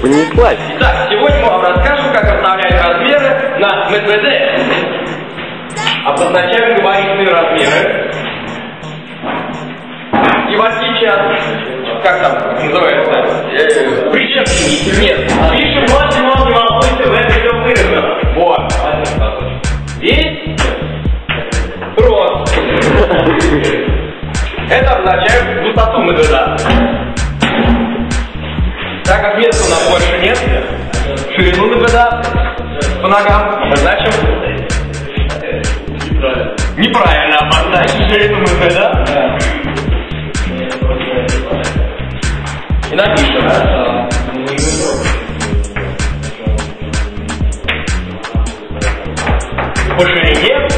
Понеслась. Итак, сегодня мы вам расскажем, как расставлять размеры на МТД. Обозначаем габаритные размеры. И в отличие от, как там называется, причем нет, пишем максимум демонструйте в этом выражено. Вот. Весь рост. Это обозначает высоту МТД. Так как места у нас больше нет, ширину МТД по ногам обозначим неправильно обозначим ширину МТД. И напишем. По ширине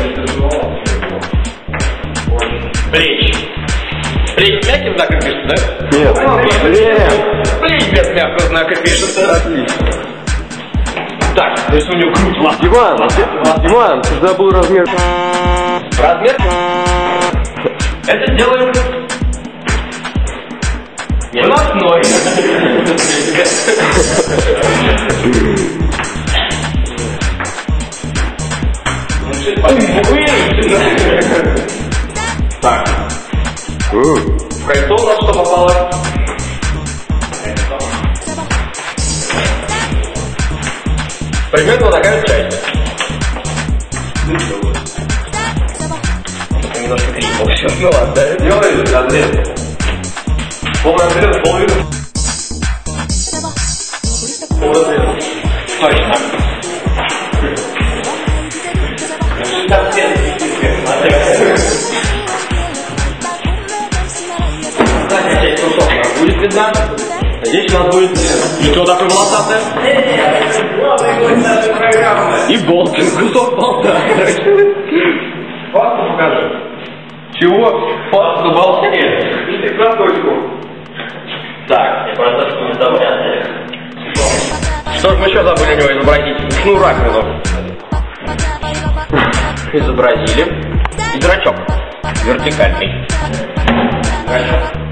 плеч. Плеч мягким знаком пишется, да? Нет. Плеч без мягкого знака пишется. Отлично. Так, то есть у него грудь ладно. Диман, ты- Диман, ты забыл размер. Размер. Это делаем выносной. Так, в кольцо у нас что попало? Primero la cancha y... No sé qué emoción no va a estar. Yo me lo planteo. Vos me lo Здесь у нас будет лицо такое волосатое. И болт, кусок болта. Пасту покажи. Чего? Пасту на болте? Ты красочку. Так. Я что не забрали. Что ж мы еще забыли у него изобразить? Ушную раковину. Изобразили. И зрачок. Вертикальный. Зрачок.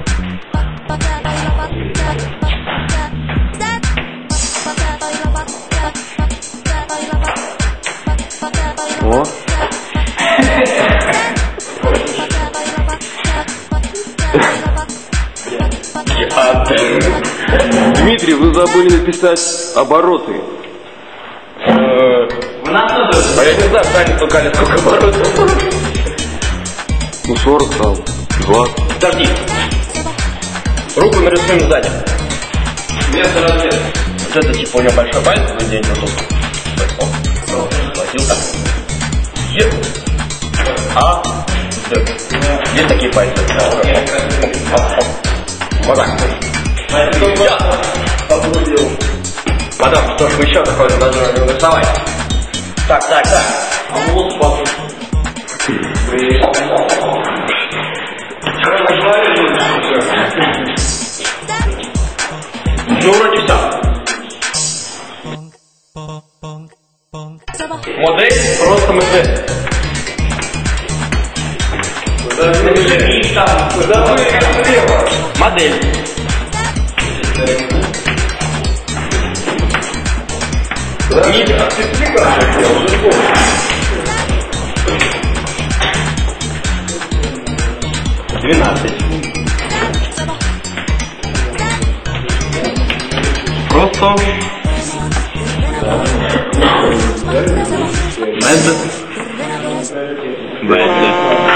О, Дмитрий, вы забыли написать обороты. А я не знаю, правильно стукали, сколько оборотов. Ну, 40 там, 20. Подожди. Руку нарисуем сзади. Место размера. Вот это типа у него большой палец, вот здесь вот тут. Оп. Схватил так. Есть такие пальцы? Вот так. Сейчас. Потом, что ж мы еще такое должны нарисовать? Так, так, так. А вот смотри. Ну, вроде все. Модель просто МТ. Напиши там. Модель. Двенадцать. Просто Мэтт. Мэтт.